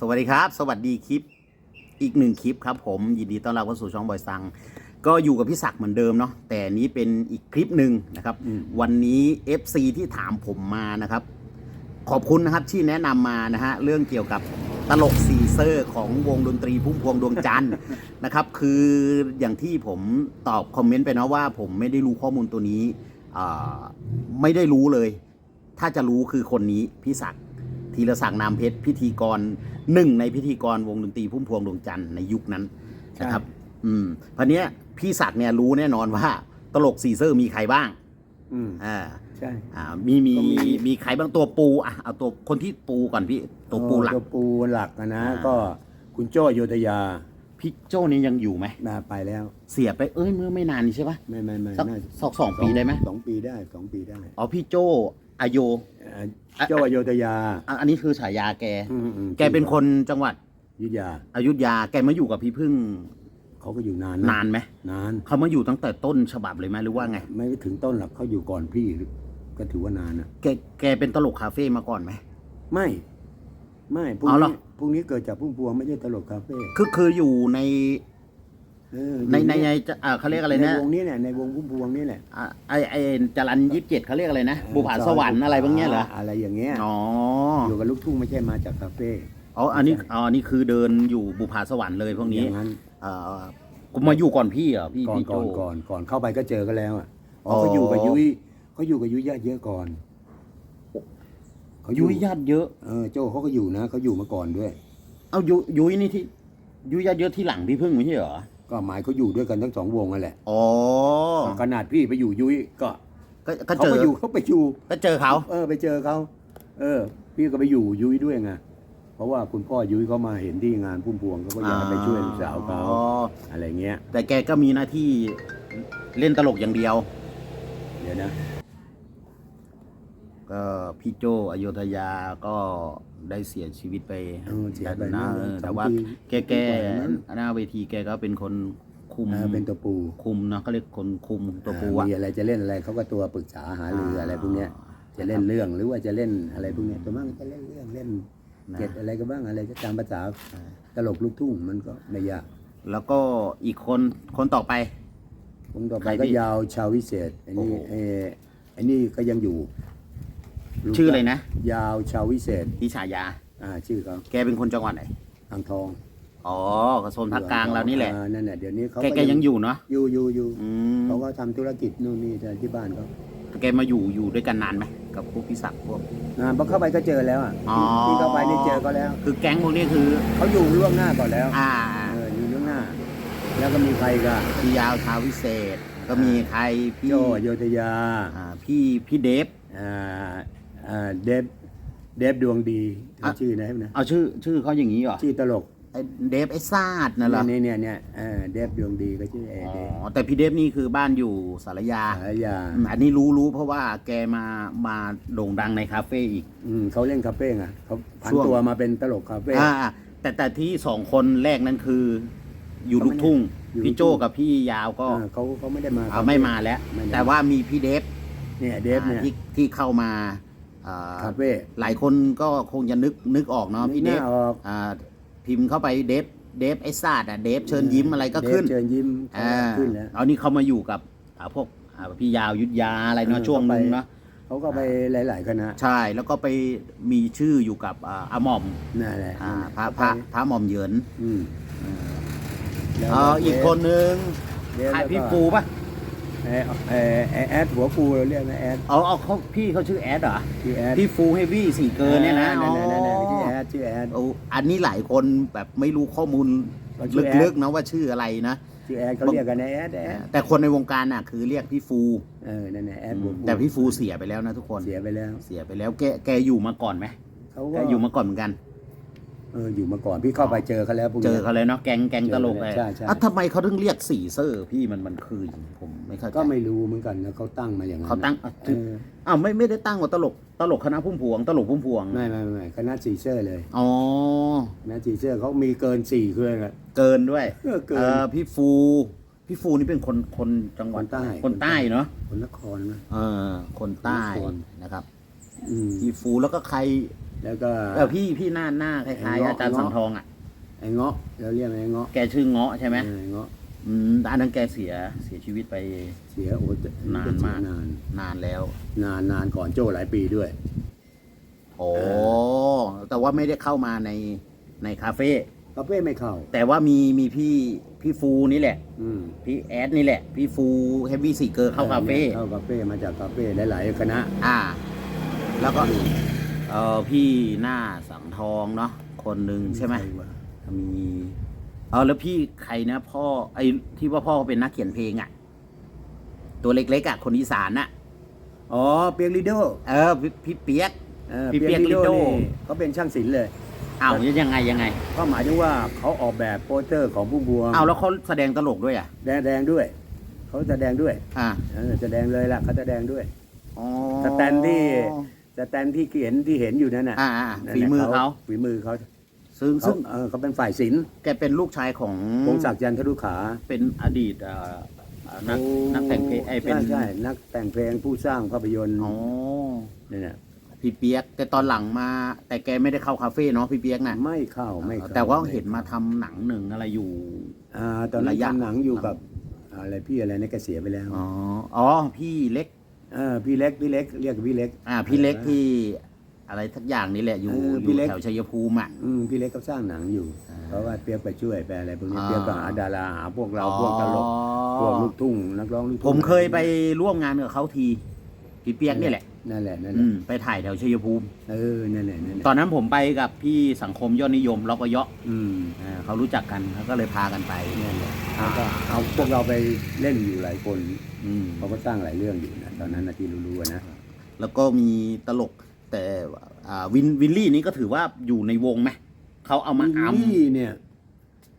สวัสดีครับ สวัสดีคลิปอีกหนึ่งคลิปครับผมยินดีต้อนรับเข้าสู่ช่องบอยซัง ก็อยู่กับพี่ศักดิ์เหมือนเดิมเนาะแต่นี้เป็นอีกคลิปหนึ่งนะครับอืมวันนี้ FC ที่ถามผมมานะครับ ขอบคุณนะครับที่แนะนำมานะฮะเรื่องเกี่ยวกับตลกซีเซอร์ของวงดนตรีพุ่มพวงดวงจันทร์นะครับ คืออย่างที่ผมตอบคอมเมนต์ไปนะว่า ผมไม่ได้รู้ข้อมูลตัวนี้อ่าไม่ได้รู้เลย ถ้าจะรู้คือคนนี้พี่ศักดิ์ ธีรศักดิ์นามเพชรพิธีกรหนึ่งในพิธีกรวงดนตรีพุ่มพวงดวงจันทร์ในยุคนั้นนะครับ อืมเพราะเนี้ยพี่ศักดิ์เนี่ยรู้แน่นอนว่า ตลกซีเซอร์มีใครบ้าง อืมอ่าใช่อ่ามีมีก็มีมีใครบ้างตัวปูอะเอาตัวคนที่ปูก่อนพี่ตัวปูหลักตัวปูหลักอะนะอ่าก็คุณโจ้โยธยาพี่โจ้นี่ยังอยู่ไหมมาไปแล้ว เสียไปเอ้ยเมื่อไม่นานนี้ใช่ปะไม่ไม่ไม่สักน่าสองสองปีได้ไหมสองปีได้สองปีได้ อ๋อพี่โจ้ อโย เอ่อโจ้โยธยาอะอันนี้คือฉายาแก อืมอืมแกเป็นคนจังหวัดอยุธยาอยุธยา แกมาอยู่กับพี่พึ่งเขาก็อยู่นานนานไหม นาน เขามาอยู่ตั้งแต่ต้นฉบับเลยไหมหรือว่าไง ไม่ถึงต้นหรอกเขาอยู่ก่อนพี่ก็ถือว่านานอะแกแกเป็นตลกคาเฟ่มาก่อนไหม ไม่ ไม่พรุ่งเอาเหรอ นี้พรุ่งนี้เกิดจากพุ่มพวงไม่ใช่ตลกคาเฟ่คือคืออยู่ใน เออในอยู่ในในจะอ่าเขาเรียกอะไรในนะวงนี้เนี่ยในวงพุ่มพวงนี่แหละอ่าไอไอจรันยี่สิบเจ็ดเขาเรียกอะไรนะบุผาสวรรค์อะไรบางเนี้ยเหรออะไรอย่างเงี้ยอ๋ออยู่กับลูกทุ่งไม่ใช่มาจากคาเฟ่อ๋ออันนี้อ๋ออันนี้คือเดินอยู่บุพาสวรรค์เลยพวกนี้อย่างนั้นเอ่อกูมาอยู่ก่อนพี่เหรอพี่ก่อนพี่ก่โจอนก่อนก่อนเข้าไปก็เจอกันแล้วอะอ๋ออ๋อเขาอยู่กับยุ้ยเขาอยู่กับยุ้ยญาติเยอะก่อนเขายุ้ยญาติเยอะเออโจ้เขาก็อยู่นะเขาอยู่มาก่อนด้วย เอายุยุ้ยนี่ที่ยุ้ยญาติเยอะที่หลังพี่พึ่งไม่ใช่เหรอ ก็หมายเขาอยู่ด้วยกันทั้งสองวงนั่นแหละอ๋อขนาดพี่ไปอยู่ยุ้ยก็ก็ก็เขาเจอไปอยู่เขาไปอยู่ก็เจอเขา เออ ไปเจอเขาเออ พี่ก็ไปอยู่ยุ้ยด้วยไงเพราะว่าคุณพ่อยุ้ยเขามาเห็นที่งานพุ่มพวงเขาก็อยากไปช่วยลูกสาวเขาอ๋ออะไรเงี้ย แต่แกก็มีหน้าที่เล่นตลกอย่างเดียว เดี๋ยวนะ ก็พี่โจอโยธยาก็ ได้เสียชีวิตไปเออเสียไปนะนะเออสแต่องว่าปีแกแกปีว่ามั้งหน้าเวทีแกก็เป็นคนคุมเออเป็นตัวปูคุมเนาะเขาเรียกคนคุมตัวปูอะมีอะไรจะเล่นอะไรเขาก็ตัวปรึกษาหารืออะไรพวกเนี้ย จะเล่นเรื่องหรือว่าจะเล่นอะไรพวกเนี้ยตัวมากจะเล่นเรื่องเล่นนะเก็ดอะไรก็บ้างอะไรก็ตามภาษาตลกลูกทุ่งมันก็ไม่ยากแล้วก็อีกคนคนต่อไปผมต่อไปใครก็พี่ยาวชาววิเศษไอ้นี่โอ้โหไอ้ไอ้นี่ก็ยังอยู่ลูก ชื่ออะไรนะ ยาวชาววิเศษที่ฉายา อ่าชื่อเขาแกเป็นคนจังหวัดไหน อ่างทองอ๋อกระโซนภาคกลางเรานี่แหละ อ่านั่นแหละเดี๋ยวนี้เขาแกแกยังอยู่เนาะอยู่อยู่อยู่อืมเขาก็ทำธุรกิจนู่นนี่แต่ที่บ้านเขาแกมาอยู่อยู่ด้วยกันนานไหมกับพวกพี่ศักดิ์พวก อ่าพอเข้าไปก็เจอแล้วอะอ๋อ ที่เข้าไปนี่เจอก็แล้ว คือแก๊งพวกนี้คือ เขาอยู่ล่วงหน้าก่อนแล้วอ่าเอออยู่ล่วงหน้า แล้วก็มีใครก็พี่ยาวชาววิเศษ ก็มีใครพี่โจโยธยา อ่าพี่พี่เดฟอ่า อ่าเดฟเดฟดวงดีอะชื่อนะนะเอาชื่อชื่อเขาอย่างนี้เหรอชื่อตลกไอ้เดฟไอ้ซาดนั่นเหรอเนี่ยเนี่ยเนี่ยเออเดฟดวงดีก็ชื่อเออ๋เดฟอแต่พี่เดฟนี่คือบ้านอยู่สารยาสายา อืมอันนี้รู้รู้เพราะว่าแกมามาโด่งดังในคาเฟ่อีก อืมเขาเล่นคาเฟ่ไงเขาผันช่วง ตัวมาเป็นตลกคาเฟ่ อ่าแต่แต่ที่สองคนแรกนั้นคืออยู่ลูกทุ่งอยู่พี่โจลูกทุ่งกับพี่ยาวก็อ่าเขาเขาไม่ได้มา เอาไม่มาแล้ว ไม่ได้แต่ว่ามีพี่เดฟเนี่ยเดฟเนี่ย อ่าที่ที่เข้ามา อ่าคาเฟ่หลายคนก็คงจะนึกนึกออกเนาะพี่เดนึฟกหน้าออกอ่าพิมพ์เข้าไปเดฟเดฟไอ้ซาดอะเดฟเชิญยิ้มอะไรก็ขึ้นเดฟเชิญยิ้มอ่าขึ้นแล้วเอานี่เขามาอยู่กับอ่าพวกอ่าพี่ยาวยุทธยาอะไรเนาะเออช่วงหนึงเข้าไปเนาะเขาก็ไปหลาย ๆ คณะ ใช่แล้วก็ไปมีชื่ออยู่กับอ่าอาหม่อมนั่นแหละอ่านั่นแหลพระพเขาระไปพระหม่อมเหยินอืมแล้วเอ่ออีกคนนึงเดฟใครแล้วก็พี่ปูปะ เออเออเออแอดหัวฟูเราเรียกนะแอดเอาเอาเขาพี่เขาชื่อแอดเหรอชื่อแอดพี่ฟูเฮฟวี่สี่เกินเนี่ยนะนั่นๆๆๆอ๋อชื่อแอดชื่อแอด โอ้อันนี้หลายคนแบบไม่รู้ข้อมูลก็ชื่อแอด ลึกๆนะว่าชื่ออะไรนะ ชื่อแอดเขาเรียกกันนะแอดแอดแต่คนในวงการน่ะคือเรียกพี่ฟู เออนั่นแหละแอดหัวฟูแต่พี่ฟูเสียไปแล้วนะทุกคน เสียไปแล้ว เสียไปแล้วแกแกอยู่มาก่อนไหมเขาแกก็อยู่มาก่อนเหมือนกัน เอออยู่มาก่อนพี่เข้าไปเจอเขาแล้วพวกเจนี้อเขาเลยเนาะแก๊งแก๊งตลกเลยใช่ใช่อะทำไมเขาถึงเรียกสี่เซอร์พี่มันมันคือผมไม่เข้าใจก็ไม่รู้เหมือนกันนะเขาตั้งมาอย่างนั้นเขาตั้งอะเอออ้าวไม่ไม่ได้ตั้งว่าตลกตลกคณะพุ่มพวง ตลกพุ่มพวงไม่ไม่ไม่คณะสีเซอร์เลยอ๋อ คณะสีเซอร์เขามีเกินสี่เครื่องอะ เกินด้วยเออเกินเออพี่ฟู พี่ฟูนี่เป็นคนคนจังหวัดคนใต้ คนใต้เนาะคนนครนะ เออคนใต้คนนะครับ อืมพี่ฟูแล้วก็ใคร แล้วก็เออพี่พี่หน้าหน้าคล้ายๆเงาะอาจารย์สังทองอะไอ้เงาะเราเรียกไอ้เงาะแกชื่อเงาะใช่ไหมเออเงาะอืมอันนั้นแกเสียเสียชีวิตไป เสียโอ้จะนานมาก นานนานแล้ว นานนานก่อนโจ้หลายปีด้วย โอ้แต่ว่าไม่ได้เข้ามาในในคาเฟ่คาเฟ่ไม่เข้า แต่ว่ามีมีพี่พี่ฟูนี่แหละ อืมพี่แอดนี่แหละ พี่ฟูเฮฟวี่ซีเกอร์เข้าคาเฟ่เข้าคาเฟ่มาจากคาเฟ่หลายๆคณะ อ่า แล้วก็ เออพี่หน้าสังทองเนาะคนหนึ่งใช่ไหมวะมีเออแล้วพี่ใครนะพ่อไอ้ที่ว่าพ่อเป็นนักเขียนเพลงอะ ตัวเล็กๆอะ คนอีสานอะอ๋อเปียกลิโดเออพี่พี่เปียกออพี่เปียกลิโดนี่เขาเป็นช่างศิลป์เลยอ้าวยังไงยังไง ก็หมายถึงว่าเขาออกแบบโปสเตอร์ของผู้บวงอ้าวแล้วเขาแสดงตลกด้วยอะแดงแดงด้วยเขาแสดงด้วย อ่าเออแสดงเลยล่ะเขาแสดงด้วยอ๋อสแตนที่ สแตนที่เขียนที่เห็นอยู่นั่นน่ะอ่าอ่านั่นฝีน่ะมือเขาฝีมือเขาซึ่งเขาซึ่งเออเขาเป็นฝ่ายศิลป์แกเป็นลูกชายของพงศักดิ์จันทรุขาเป็นอดีตเอ่อเอ่อนักโอ้นักแต่งเพลงไอ้เป็นใช่ใช่นักแต่งเพลงผู้สร้างภาพยนตร์อ๋อนี่น่ะพี่เปียก แต่ตอนหลังมา แต่แกไม่ได้เข้าคาเฟ่เนาะพี่เปียกน่ะไม่เข้าไม่เข้าแต่ว่าไเห็นมาทำหนังหนึ่งอะไรอยู่ อ่าตอนนั้นระยะ ทำหนังอยู่กับอะไรพี่อะไรนะแกเสียไปแล้ว อ๋ออ๋อพี่เล็ก เออพี่เล็กพี่เล็กเรียกพี่เล็ก อ่าพี่เล็กที่อะไรทักอย่างนี่แหละอยู่เอออพี่ยู่เล็ก แถวชัยภูมิอะ อืมพี่เล็กเขาสร้างหนังอยู่ อ่าเพราะว่าเปียกไปช่วยไปอะไรพวกนี้อ่า เปียกก็หาดาราหาพวกเราพวกตลกพวกลูกทุ่งนักร้องลูกทุ่งผมเคยไปร่วมงานกับเขาทีพี่เปียกนี่แหละ นั่นแหละนั่นแหอืละมไปถ่ายแถวชัยภูมิ เออนั่นแหละนั่นแหละตอนนั้นผมไปกับพี่สังคมยอดนิยมล็อกเยาะอืมอ่าเขารู้จักกันเขาก็เลยพากันไปนั่นแหละแล้วก็เอาพวกเราไปเล่นอยู่หลายคนอืมเขาก็สร้างหลายเรื่องอยู่นะ ตอนนั้นนะที่รู้ๆอะนะแล้วก็มีตลกแต่อ่าวินวินลี่นี่ก็ถือว่าอยู่ในวงไหมเขาเอามาอัมนี่เนี่ย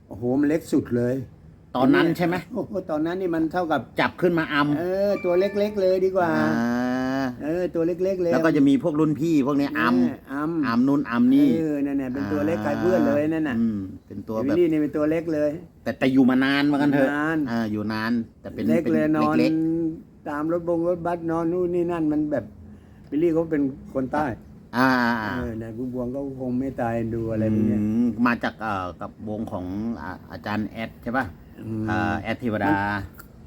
โอ้โหมันเล็กสุดเลยตอนนั้นใช่ไหมโอ้โหตอนนั้นนี่มันเท่ากับจับขึ้นมาอัมเออ ตัวเล็กๆเลยดีกว่า อ่าเออ ตัวเล็กๆเลยแล้วก็จะมีพวกรุ่นพี่พวกเนี้ยอัมเอัมอัมนู่นอัมนี่ เออนั่นน่ะเป็นตัวเล็กใครเพื่อนเลยนั่นน่ะอืมเป็นตัววิแบลบลี่นี่เป็นตัวเล็กเลย แต่แต่อยู่มานานมากันเถอะนาน อ่าอยู่นานแต่เป็นเล็กเป็นเลยนอนเล็ก ตามรถบงรถบัสนอนนู่นนี่นั่นมันแบบวิลลี่เขาเป็นคนใต้ๆอ่าเออนายพุ่มพวงก็คงไม่ตายดูอะไรพวกเนี้ยมมาจากเอ่อกับวงของอ่าอาจารย์แอดใช่ป่ะอืม อ่าแอดเทวดา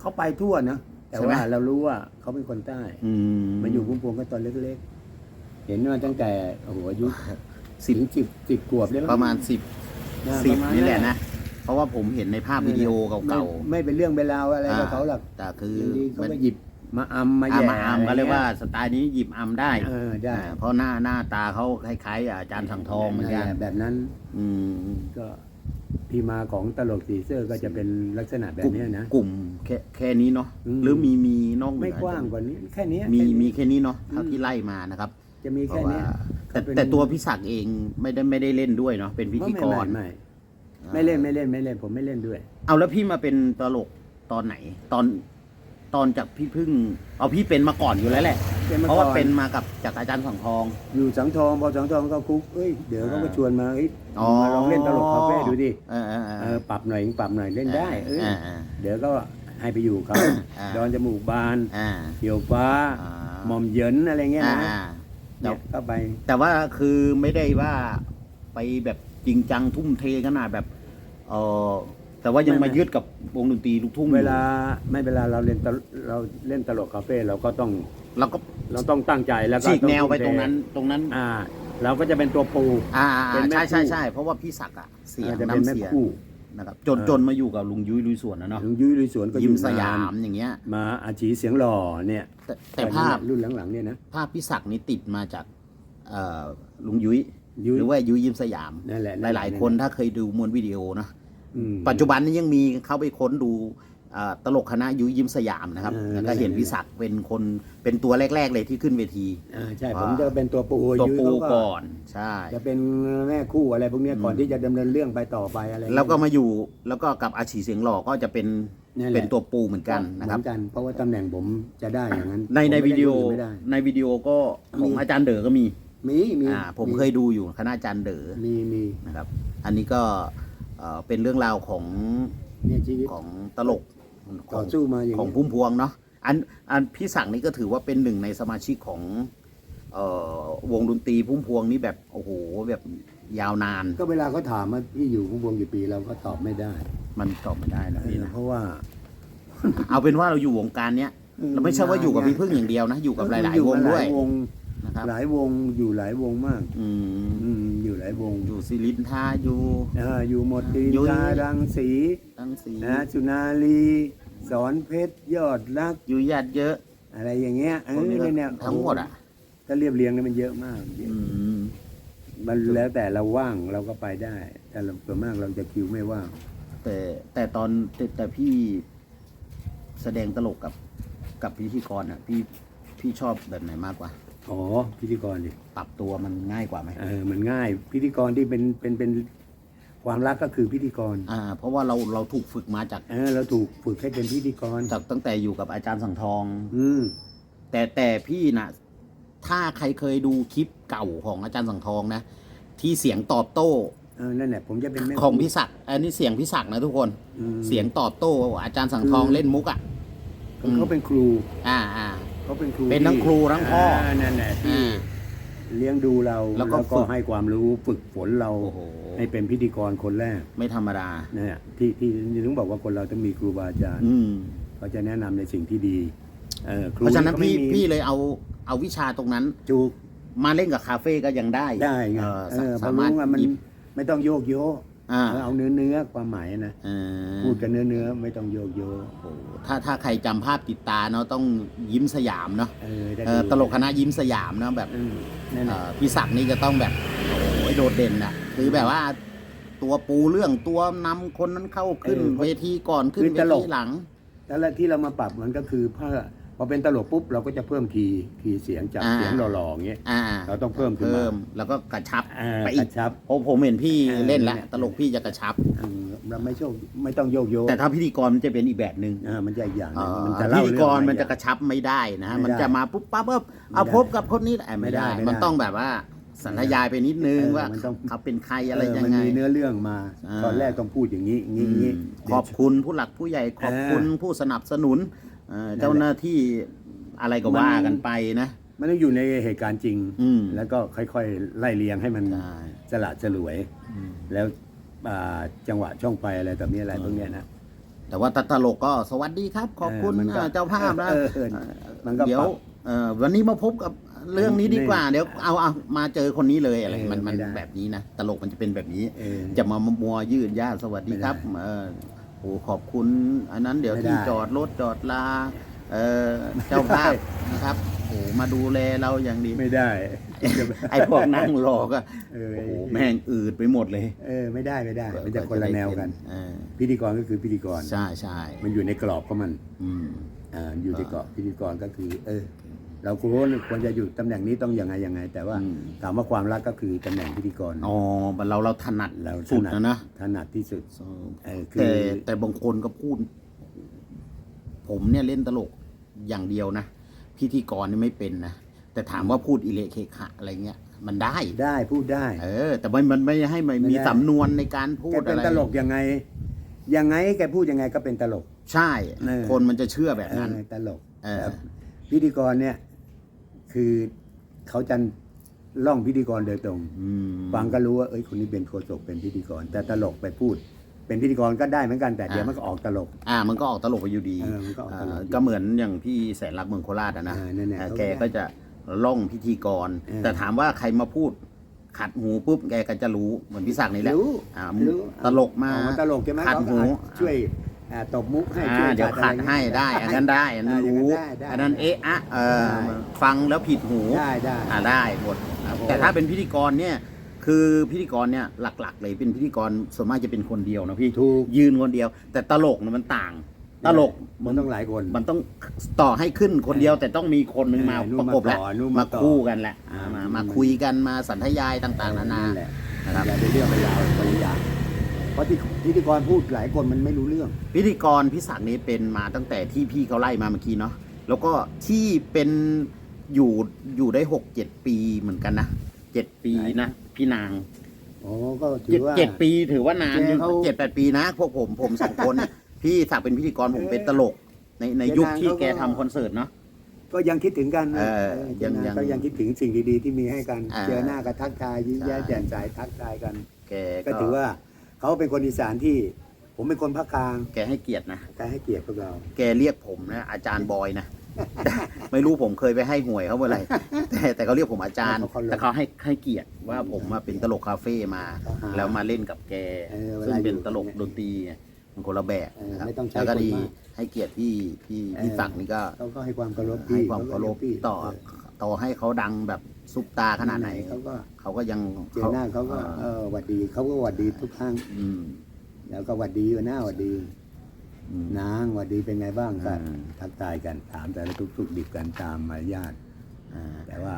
เขาไปทั่วนะแต่ใช่ไหม ว่าเรารู้ว่าเขาเป็นคนใต้ อืมมาอยู่พุ่มพวงก็ตอนเล็กๆ เห็นมาตั้งแต่โอ้โหอายุสิถึบงสิบสิบขวบได้ไหประมาณสิบนะสิบประมาณนี่แหละนะ เพราะว่าผมเห็นในภาพวิดีโอเก่าไม่ไม่เป็นเรื่องเป็นราวอะไรกับเขาหรอกๆแต่คืออยู่ดีเขามันก็หยิบ มาอัมมาอาแย่มาอัมก็เรียกว่าสไตล์นี้หยิบอัมได้เออได้อ่าเพราะหน้าหน้าตาเขาคล้ายๆ อาจารย์สังทองเหมือนกันแหละแบบนั้นอืมก็ที่มาของตลกสีเสื้อก็จะเป็นลักษณะแบบเนี้ยนะ กลุ่มแค่แค่นี้เนาะอืม หรือมีมีนอกเหนือไม่กว้างกว่านี้ แค่เนี้ยมีแค่นี้มีแค่นี้เนาะเท่าอืมที่ไล่มานะครับจะมีเพแค่ราะว่าเนี้ย แต่เขาเป็น แต่ตัวพี่ศักดิ์เองไม่ได้ไม่ได้เล่นด้วยเนาะเป็นพิธีกรไม่ไม่ไม่ไม่เล่นไม่เล่นไม่เล่นผมไม่เล่นด้วย เอาแล้วพี่มาเป็นตลกตอนไหน ตอน ตอนจากพี่พึ่ง เอาพี่เป็นมาก่อนอยู่แล้วแหละ เป็นมาเพราะว่าก่อนเป็นมากับจากอาจารย์สังทอง อยู่สังทองพอสังทองก็คุกเอ้ยเดี๋ยวเขาก็อ่าชวนมาเอ้ยอ๋อ มาลองเล่นตลกคาเฟ่ดูดิเออเออเออเออปรับหน่อยปรับหน่อยเล่นได้เอออ่าอ่าเดี๋ยวก็ให้ไปอยู่เขาอ่า ดอนจมูกบานอ่า เหี่ยวฟ้าอ่า หม่อมเหยินอะไรเงี้ยอ่านะอ่าเนี่ยเข้าไปแต่ว่าคือไม่ได้ว่าไปแบบจริงจังทุ่มเทขนาดแบบเออ แต่ว่ายังไม่มาไม่ยึดกับวงดนตรีลูกทุ่งอยู่เวลาไม่เวลาเราเล่นตลเราเล่นตลกคาเฟ่เราก็ต้องเราก็เราต้องตั้งใจแล้วก็ฉีกต้องแนวไปทุ่มเทตรงนั้นตรงนั้น อ่า เราก็จะเป็นตัวปู อ่าเป็นแม่ใช่ใช่คู่ ใช่เพราะว่าพี่ศักดิ์อะเสียงอาจจะเป็นน้ำแม่เสียงคู่ นะครับจนเออ จนมาอยู่กับลุงยุ้ยลุยสวนนะเนาะลุงยุ้ยลุยสวนก็อยิมยู่สยามนนอย่างเงี้ย มาอาชีเสียงหล่อเนี่ยแต่แต่ภาพรุ่นหลังๆเนี่ยนะภาพพี่ศักดิ์นี่ติดมาจากเอ่อลุงยุ้ยยุ้ยหรือว่ายุ้ยยิมสยาม นั่นแหละหลาย ๆ คนถ้าเคยดูมวลวิดีโอนะ อืม ปัจจุบันนี้ยังมีเข้าไปค้นดูเอ่อตลกคณะยุ้ยยิ้มสยามนะครับ เออแล้วก็เห็นนั่นแหละพี่ศักดิ์เป็นคนเป็นตัวแรก ๆ เลยที่ขึ้นเวที อ่าใช่ผมจะเป็นตัวปูตัวยุ้ยปูเขาก่อนใช่ จะเป็นแม่คู่อะไรพวกเนี้ยก่อนอืมที่จะดำเนินเรื่องไปต่อไปอะไรแล้วก็มาอยู่แล้วก็กับอาชีเสียงหล่อก็จะเป็นนั่นแหละเป็นตัวปูเหมือนกันนะครับ เหมือนกัน เพราะว่าตำแหน่งผมจะได้อย่างนั้นในในผมไม่วิดีโอไไม่ได้ ในวิดีโอก็ของมี อาจารย์เด๋อก็มีมีมีอ่าผมเคยดูอยู่คณะอาจารย์เด๋อมีมีนะครับ อันนี้ก็ เอ่อเป็นเรื่องราวของเนี่ยชีวิต ของตลกขต่อองสู้มาอย่างของนี้ยพุ่มพวงเนาะอันอันพี่ศักดิ์นี่ก็ถือว่าเป็นหนึ่งในสมาชิกของเอ่อวงดนตรีพุ่มพวงนี่แบบโอ้โหแบบยาวนานก็เวลาเขาถามว่าพี่อยู่พุ่มพวงกี่ปีเราก็ตอบไม่ได้มันตอบไม่ได้นะพี่นะ เพราะว่า เอาเป็นว่าเราอยู่วงการเนี้ยเราไม่ใช่ว่าอยู่กับพี่พึ่งอย่างเดียวนะ อยู่กับหลาย ๆ วงด้วย หลายวง นะครับ หลายวงอยู่หลายวงมาก อืมอืมอยู่หลายวงอยู่ซิลินทาอยู่อ่าอยู่หมดดินยุ้ยทารังสีตั้งสีนะสุนารีสอนเพชรยอดรัก อยู่ญาติเยอะอะไรอย่างเงี้ยเอพวกอนี้ก็เนี่ยทั้งหมดอะ ถ้าเรียบเรียงเนี่ยมันเยอะมาก อืม มันแล้วแต่เราว่างเราก็ไปได้ แต่เราส่วนมากเราจะคิวไม่ว่าง แต่แต่ตอนแต่แต่พี่แสดงตลกกับกับพิธีกรอะ พี่พี่ชอบแบบไหนมากกว่า อ๋อพิธีกรดิปรับตัวมันง่ายกว่าไหมเออมันง่าย พิธีกรที่เป็นเป็นเป็นความรักก็คือพิธีกรอ่า เพราะว่าเราเราถูกฝึกมาจากเออเราถูกฝึกให้เป็นพิธีกรจากตั้งแต่อยู่กับอาจารย์สังทอง อืมแต่แต่พี่นะถ้าใครเคยดูคลิปเก่าของอาจารย์สังทองนะที่เสียงตอบโต้เออนั่นแหละผมจะเป็นแม่ของพิศักดิ์อันนี้เสียงพิศักดิ์นะทุกคน อืม เสียงตอบโต้อาจารย์สังทองเล่นมุกอะเขาเป็นครู อ่าอ่า เขาเป็นครูเป็นทั้งครูทั้งพ่ออ่านั่นแหละที่อ่าเลี้ยงดูเราแล้วก็ฝึกให้ความรู้ฝึกฝนเราโอ้โห ให้เป็นพิธีกรคนแรกไม่ธรรมดาเนี่ยที่ที่ที่ถึงบอกว่าคนเราต้องมีครูบาอาจารย์อืม เขาจะแนะนำในสิ่งที่ดีเออครูเพราะฉะนั้นก็ไม่พี่มีพี่เลยเอาเอาวิชาตรงนั้น จูกมาเล่นกับคาเฟ่ก็ยังได้ได้ไงเออเอสาอพอสามารถรู้ว่ามันหยิบ ไม่ต้องโยกโยอ่า เอาเนื้อเนื้อความหมายนะเออพูดกันเนื้อเนื้อไม่ต้องโยกโยโอ้โหถ้าถ้าใครจำภาพติดตาเนาะต้องยิ้มสยามเนาะเออได้เออดูตลกคณะยิ้มสยามเนาะแบบอืมนั่นแหเอ่ละอพี่ศักดิ์นี่จะต้องแบบโอ้ยโดดเด่นอะคือแบบว่าตัวปูเรื่องตัวนำคนนั้นเข้าขึ้นเวทีก่อนขึ้นเวทีหลัง แล้วที่เรามาปรับมันก็คือพอพ อเป็นตลกปุ๊บเราก็จะเพิ่มคีย์คีย์เสียงจากอ่า เสียงหล่อๆอย่างเงี้ยอ่าเราต้องเพิ่มขึ้นมาเพิ่มแล้วก็กระชับอ่าไปกอีระกชับ โอ้ผมเห็นพี่เออเล่นแล้วเนี่ยตลกพี่จะกระชับเออเราไม่โชคไม่ต้องโยกโยแต่ถ้าพิธีกรมันจะเป็นอีกแบบหนึ่ง อ่ามันจะอีกอย่างหเอ่นึ่งอมันจะพิเล่าธีเรื่กองรมันจะอกระชับไม่ได้นะฮะ ไม่ได้มันจะมาปุ๊บปั๊บปุ๊บเอาไม่ได้พบกับคนนี้แหละไม่ได้ ไม่ได้มันต้องแบบว่าสัญญายไปนิดนึงเออว่ามันต้อง เขาเป็นใครเออะไรอยัมังไง มีเนื้อเรื่องมา อ่า ตอนแรกต้องพูดอย่างนี้อย่างนี้อย่างนี้อืมขอบคุณผู้หลักผู้ใหญ่ขอบคุณเออผู้สนับสนุน เอ่อนั่นแหละเจ้าหน้าที่อะไรก็ว่ากันไปนะ มันต้องอยู่ในเหตุการณ์จริง อืม แล้วก็ค่อยๆ ไล่เรียงให้มันใช่สละสลวย อืม แล้วอ่าจังหวะช่องไฟอะไรแบบนี้อะไรพวกเนี้ยนะ แต่ว่าตลกก็สวัสดีครับ ขอบคุณเออมันก็เอ่อเจ้าภาพนะเออเออมันก็เดี๋ยวปรับเอ่อวันนี้มาพบกับเรื่องนี้ดีกว่า เดี๋ยวเอาเอามาเจอคนนี้เลยอะไรเออมันมันไม่ได้แบบนี้นะตลกมันจะเป็นแบบนี้ เออจะมามัวยืดญาติสวัสดีครับไม่ได้เออ โอ้ขอบคุณ อันนั้นเดี๋ยวไม่ได้ที่จอดรถจอดลาเออเจ้าภาพนะครับโอ้มาดูแลเราอย่างดีไม่ได้ ไอ้พวกนั่งรอก็เออโอ้โหแม่งอืดไปหมดเลย เออไม่ได้ไม่ได้ มันจะคนละแนวกันเออพิธีกรก็คือพิธีกรใช่ใช่มันอยู่ในกรอบของมัน อืมอ่าอยู่ในกรอบพิธีกรก็คือ เออ เราควรควรจะอยู่ตำแหน่งนี้ต้องยังไงยังไง แต่ว่าอืม ถามว่าความรักก็คือตำแหน่งพิธีกรอ๋อเราเราถนัดเราสุดถนันะนะถนัดที่สุด เออคืแต่อแต่บางคนก็พูด ผมเนี่ยเล่นตลกอย่างเดียวนะ พิธีกรนี่ไม่เป็นนะ แต่ถามว่าพูดอิเละเคขะอะไรเงี้ย มันได้ ได้พูดได้ เออ แต่มันมันไม่ให้มันไม่มีได้ สำนวนในการพูแกดเป็อะนไรตลกยังไง ยังไงแกพูดยังไงก็เป็นตลก ใช่ เออ คนมันจะเชื่อแบบนั้น เออตลกเออแต่พิธีกรเนี่ย คือเขาจะล่องพิธีกรโดยตรงอืมฟังก็รู้ว่าเอ้ยคนนี้เป็นโฆษกเป็นพิธีกร แต่ตลกไปพูด เป็นพิธีกรก็ได้เหมือนกันแต่เดี๋ยวมันก็ออกตลก อ่า มันก็ออกตลกไปอยู่ดีเออมันก็ออกตลกอ่าก็เหมือนอย่างพี่แสนรักเมืองโคราชอะนะเออนั่นแหละอ่าเขาแกก็จะล่องพิธีกร เออแต่ถามว่าใครมาพูดขัดหูปุ๊บแกก็จะรู้เหมือนพี่ศักดิ์นี่แหละรู้อ่ารู้ ตลกมาออกมาตลกใช่ไหมขัดเขาหูก็ช่วย อ่าตบมุกให้อ่าช่วยเดี๋ยวจัขัดอะไรให้เงี้ยได้ อันนั้นได้ อันนั้นอ่าอย่างนั้นรู้ ได้ได้อันนั้นเอะอะเออได้ฟังแล้วผิดหู ได้ได้อ่าได้หมด ครับผมแต่ถ้าเป็นพิธีกรเนี่ย คือพิธีกรเนี่ยหลักๆ เลยเป็นพิธีกรส่วนมากจะเป็นคนเดียวนะพี่ ถูกยืนคนเดียว แต่ตลกเนี่ยมันต่าง ตลกมันต้องหลายคน มันต้องต่อให้ขึ้นคนเดียวแต่ต้องมีคนหนึงมาเออนู่นประกบแล้วมาต่อนู่นมามาต่อคู่กันแหละอ่ามามันมาคุยกันมาสันทยายต่างๆนานา แหละนะครับ อย่าไปเรื่องไปยาวไปยาว เพราะที่พิธีกรพูดหลายคนมันไม่รู้เรื่อง พิธีกรพิศักดิ์นี้เป็นมาตั้งแต่ที่พี่เขาไล่มาเมื่อกี้เนาะแล้วก็ที่เป็นอยู่อยู่ได้หกเจ็ดปีเหมือนกันนะเจ็ดปีไหนนะพี่นางอ๋อก็ถืเจ็ดอว่า เจ็ดปีถือว่านานแกเขา เจ็ดแปดปีนะพวกผมผมสองคน พี่ศักดิ์เป็นพิธีกรผมเป็นตลก ในในแกยุคนางที่เขาก็แกทำคอนเสิร์ตเนาะ ก็ยังคิดถึงกันนะเออเออเจอหน้ายังก็ยังคิดถึงสิ่งดีๆที่มีให้กัน อ่าเจอหน้าก็ทักทายยิ้มแย้มใช่ แจ่มใสทักทายกัน แกก็ถือว่า เขาเป็นคนอีสานที่ ผมเป็นคนภาคกลางแกให้เกียรตินะการให้เกียรติพวกเรา แกเรียกผมนะ อาจารย์บอยนะ ไม่รู้ผมเคยไปให้หวยเขาเมื่อไหร่แต่แต่เขาเรียกผมอาจารย์แต่เขาให้ให้เกียรติว่าผมมาเป็นตลกคาเฟ่มาแล้วมาเล่นกับแกเออเวซึ่งลาอยู่เป็นตลกดนตรีเนี่ยมันคนละแบบเออนะครับไม่ต้องใช้แล้วก็คนดีมากให้เกียรติพี่พี่พี่เออศักดิ์นี่ก็เขาก็ให้ความเคารพให้ความเคารพพี่ต่อต่อให้เขาดังแบบ ซุปตาขนาดไหนเขาก็เขาก็ยังเจอหน้าเขาก็เออหวัดดีเขาก็หวัดดีทุกครั้งอืมแล้วก็หวัดดีอยู่หน้าหวัดดีอืมนางหวัดดีเป็นไงบ้างก็อืมทักทายกันถามแต่ละทุกทุกๆดิบกันตามมารยาทอ่าแต่ว่า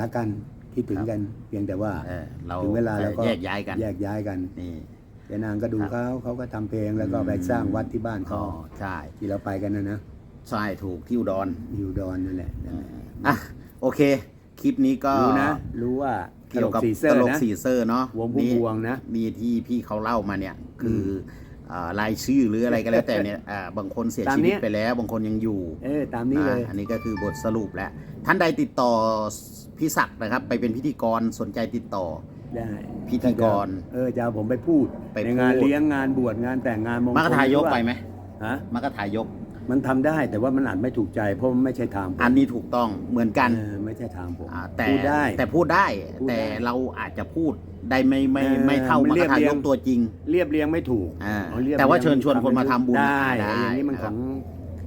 รักกันคิดถึงกัน เพียงแต่ว่าเออเราถึงเวลาเราก็แยกย้ายกันแยกย้ายกันนี่เจ้านางก็ดูครับเขาเขาก็ทำเพลงแล้วก็ไปสร้างวัดที่บ้านอ๋เขาอใช่ที่เราไปกันนะนะใช่ถูกที่อุดรอยู่ดอนนั่นแหละนั่นแหละอะโอเค คลิปนี้ก็รู้นะ รู้ว่าเกี่ยวกับตลสีเซอตร์ลกนะสีเซอร์เนาะวงพุ่มพวงนะมีที่พี่เขาเล่ามาเนี่ย คืออ่ารายชื่อหรืออะไรก็แล้วแต่เนี่ยอ่าบางคนเสียตามชีวิตเนี้ยไปแล้ว บางคนยังอยู่ เออตามนี้เลยนะอันนี้ก็คือบทสรุปแล้ว ท่านใดติดต่อพี่ศักดิ์นะครับ ไปเป็นพิธีกรสนใจติดต่อได้พิธีกร เออจะเอาผมไปพูด ไปในงานพูดเลี้ยงงานบวชงานแต่งงานมงคลมกทายกไปไหมฮะมกทายก มันทำได้แต่ว่ามันอาจไม่ถูกใจ เพราะมันไม่ใช่ทางผมอันนี้ถูกต้องเหมือนกันเออไม่ใช่ทางผมอ่าแต่พูดได้ แต่พูดได้ พูดได้แต่เราอาจจะพูดได้ไม่ไม่เออไม่เท่ามันมเรีกยบทาเรียยกงตัวจริงเรียบเรียงไม่ถูกอ่าอ๋อรียบแต่ว่ารียงเชิญชวนคนมาทำบุญได้ได้อย่างนี้มันนะขครับอง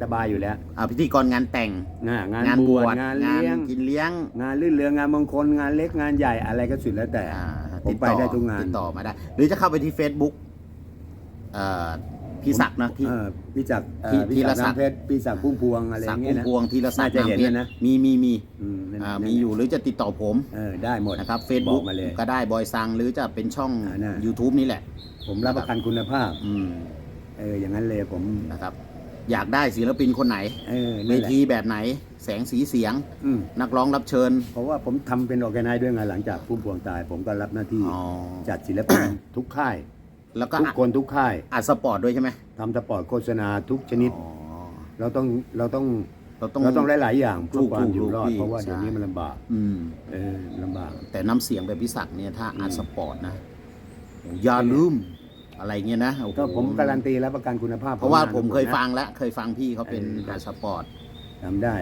สบายอยู่แล้วอ่าพิธีกรงานแต่งงานงานงานบบววชชงานเลี้ยง กินเลี้ยงงานลื่นเรืองงานมงคลงานเล็กงานใหญ่อะไรก็สุดแล้วแต่ อ่าผมไปได้ทุกงาน ติดต่อมาได้ หรือจะเข้าไปที่ Facebook เอ่อ พี่ศักดิ์นะที่ เออพี่จักรเอ่อที่พี่ธีรจักรศักดิ์น้ำเพชรพี่ศักดิ์พุ่มพวงอะไรอศักย่างดิ์เงี้พุ่ยมนะ พวงธีรศักดิ์น่าจะเห็นำพชรนะ มีมีมีอืมนั่นอ่านั่นมีอยู่หรือจะติดต่อผมเออได้หมดนะครับบ Facebook อกมาเลย ก็ได้บอยซังหรือจะเป็นช่อง อ่าน่ะ YouTube นี่แหละ ผมรับประกันคุณภาพ อืมเอออย่างนั้นเลยผมนะครับ อยากได้ศิลปินคนไหนเออเวนั่นแหละทีแบบไหน แสงสีเสียง อืมนักร้องรับเชิญเพราะว่าผมทำเป็นออแกไนซ์ด้วยไงหลังจากพุ่มพวงตาย ผมก็รับหน้าที่อ๋อจัดศิลปิน ทุกค่าย แล้วก็ทุกคนทุกค่ายอัดสปอร์ตด้วยใช่ไหมทำสปอร์ตโฆษณาทุกชนิด อ๋อ เราต้องเราต้องเราต้อง เราต้องหลาย ๆ อย่างเพื่อถูกความอยู่ถูกรอดพี่เพราะว่าใช่ เดี๋ยวนี้มันลำบากอืม เออลำบาก แต่น้ำเสียงแบบพิศักดิ์เนี่ยถ้าอืมอัดสปอร์ตนะอย่าลืมอะไรเงี้ยนะโอ้โหก็ผมการันตีรับประกันคุณภาพเพราะว่าของงนผมเคยนะฟังแล้วเคยฟังพี่เขาเป็นเอออัดสปอร์ต ทำได้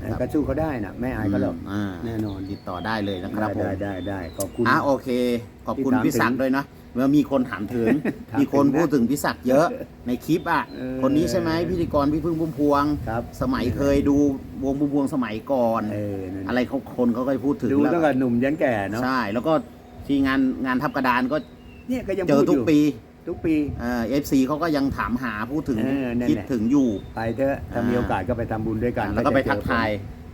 เออครับ ก็สู้เขาได้นะไม่อายเขาหรอกอ่าแน่นอน ติดต่อได้เลยนะครับผมได้ได้ได้ขอบคุณ อะโอเค ขอบคุณที่ถามพี่ศักถึดิ์งด้วยนะ เมื่อมีคนถามถึงถามมีคนถึงนะพูดถึงพี่ศักดิ์เยอะในคลิปอะ เออคนนี้ใช่ไหมพิธีกรพี่พึ่งพุ่มพวง ครับสมัยเคยดูวงพุ่มพวงสมัยก่อน เออนั่นอะไรเขาคนเขาก็พูดถึงดูแล้วตั้งแต่หนุ่มยันแก่เนาะใช่ แล้วก็ที่งานงานทับกระดานก็เนี่ยก็ยังเจอพูดทุกยู่ปีทุกปี เอฟซีเขาก็ยังถามหาพูดถึงเออนั่นแหละ คิดถึงอยู่ ไปเถอะถ้ามีโอกาสก็ไปทำบุญด้วยกันแล้วก็ไปทักทาย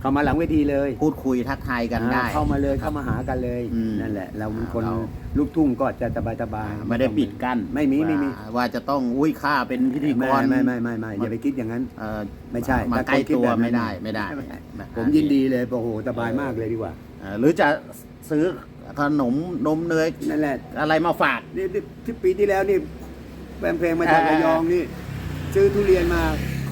เข้ามาหลังเวทีเลยพูดคุยทักทายกันได้ อ่าเข้ามาเลยเข้ามาหากันเลยอืมนั่นแหละ เราเป็นคนเรา ลูกทุ่งก็จะสบายสบายๆไม่ได้ปิดกั้นไม่มีไม่มีว่าว่าจะต้องอุ้ยข้าเป็นพิธีกไม่รไม่ไม่ไม่ไม่อย่าไปคิดอย่างนั้น เอ่อไม่ใช่มาถ้าใกล้คนคิดตัวแบบนั้นไม่ได้ไม่ได้ไม่ไม่ได้ได้ผมยินดีเลยโอ้โหสบายมากเลยดีกว่า เอ่อหรือจะซื้อขนมนมเนยนั่นแหละอะไรมาฝาก นี่นี่ที่ปีที่แล้วนี่แฟนเพลงมาจากเออ ระยองนี่ ซื้อทุเรียนมา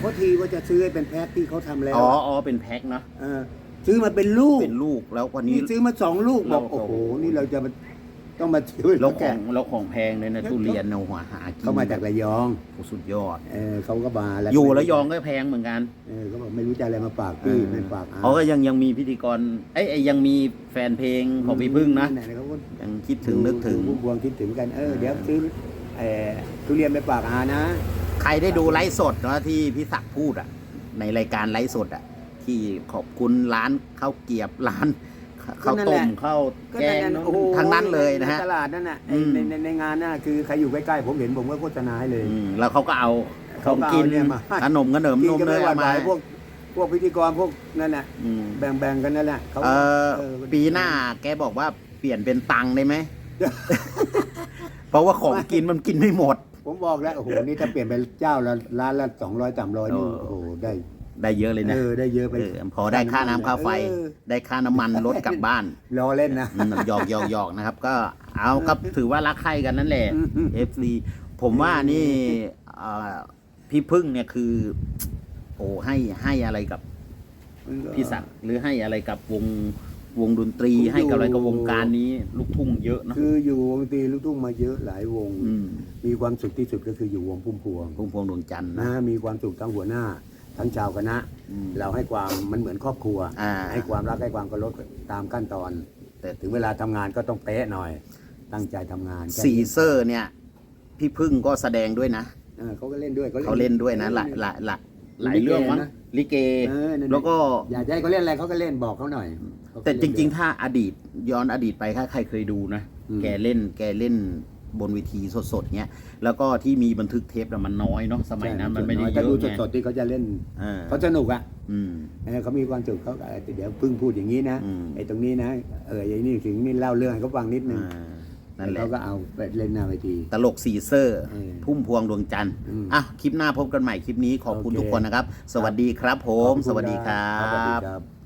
เขาทีว่าจะซื้อให้เป็นแพ็คที่เขาทำแล้วอ๋ออ๋อเป็นแพ็คเนาะเออซื้อมาเป็นลูกเป็นลูกแล้ววันนี้นี่ซื้อมาสองลูกบอกเราโอ้โหนี่เราจะมาต้องมาช่วยแล้วขแกองแล้วของแพงเลยนะทุเรียนเนาหัวหากินเขามาจากระยองโอ้สุดยอดเออเขาก็มาแล้วอยู่ระยองก็แพงเหมือนกันเออเขาบอกไม่รู้จะอะไรมาฝากพี่ไม่ฝากอะเขาก็ยังยังมีพิธีกรเอ้ยเอ้ยยังมีแฟนเพลงของพี่พึ่งนะไหๆเขาก็ยังคิดถึงนึกถึงดูพุ่มพวงคิดถึงกันเออเดี๋ยวซื้อเอ่อทุเรียนไปฝากอานะ ใครได้ดูไลฟ์สดเนาะที่พี่ศักดิ์พูดอะ ในรายการไลฟ์สดอะ ที่ขอบคุณร้านข้าวเกรียบร้านข้าวต้มข้าวก็แกนั่นงน่ะโอ้โหทั้งนั้นเลยนะฮะใตลาดนั่นน่ะไอ้อืมในในในงานน่ะคือใครอยู่ใกล้ๆผมเห็นผมก็โฆษณาให้เลยอืมแล้วเขาก็เอาขเขาองก็เอากินเนี่ยมาขนมขนมกินนมกันเนไม่ยหวั่เอานไหวมาพวกพวกพิธีกรพวกนั่นน่ะอืมแบ่งๆกันนั่นแหละเขาเออเออปีหน้าแกบอกว่าเปลี่ยนเป็นตังค์ได้ไหมเพราะว่าของกินมันกินไม่หมด ผมบอกแล้วโอ้โหนี่ถ้าเปลี่ยนไปเจ้าละร้านละสองร้อยสามร้อยนี่เออโอ้โหได้ได้เยอะเลยนะเออได้เยอะไปเออพอได้ค่าน้ำค่าไฟ เออได้ค่าน้ำมันรถกลับบ้านรอเล่นนะ อืมหยอกหยอกหยอกนะครับ ก็เอาก็ถือว่ารักใครกันนั่นแหละ อืม FC ผมว่านี่เอ่อพี่พึ่งเนี่ยคือ โอ้ให้ให้อะไรกับมันก็พี่ศักดิ์หรือให้อะไรกับวง วงดนตรีผมอยู่ให้กับอะไรกับวงการนี้ลูกทุ่งเยอะเนาะ คืออยู่วงดนตรีลูกทุ่งมาเยอะหลายวง อืมมีความสุขที่สุดก็คืออยู่วงพุ่มพวงพุ่มพวงดวงจันทร์นะนะ มีความสุขทั้งหัวหน้า ทั้งชาวคณะ อืมเราให้ความมันเหมือนครอบครัว อ่า ให้ความรักให้ความเคารพตามขั้นตอน แต่ถึงเวลาทำงานก็ต้องเป๊ะหน่อย ตั้งใจทำงานแค่ซีนี้เซอร์เนี่ย พี่พึ่งก็แสดงด้วยนะ เออเขาก็เล่นด้วยเขาเล่นด้วยนะหลายหลายหลายหลายเรื่องมั้งลิเก เออนั่นๆแล้วก็อยากจะให้เขาเล่นอะไรเขาก็เล่นบอกเขาหน่อยเขาก็แต่เล่นจริงด้วยๆถ้าอดีตย้อนอดีตไปถ้าใครเคยดูนะ อืมแกเล่นแกเล่นบนเวทีสดๆเนี้ยแล้วก็ที่มีบันทึกเทปน่ะมันน้อยเนาะสมัยนั้นมันไม่ได้เยถ้าอะดูไงสดๆที่เขาจะเล่นเออเขาสนุกอะอืม เออเขามีความสุขเขาก็เออเดี๋ยวเพิ่งพูดอย่างนี้นะอืมไอ้ตรงนี้นะเออไอ้นี่ถึงนี่เล่าเรื่องให้เขาฟังนิดนึง อ่า นั่นแหละเขาก็เอาไปเล่นหน้าเวที ตลกสีเซอร์ เออพุ่มพวงดวงจันทร์อืมอะคลิปหน้าพบกันใหม่คลิปนี้ขอบคุณโอเค ทุกคนนะครับ สวัสดีครับผมขอบคุณสวัสดีครัสวัสดีบครับ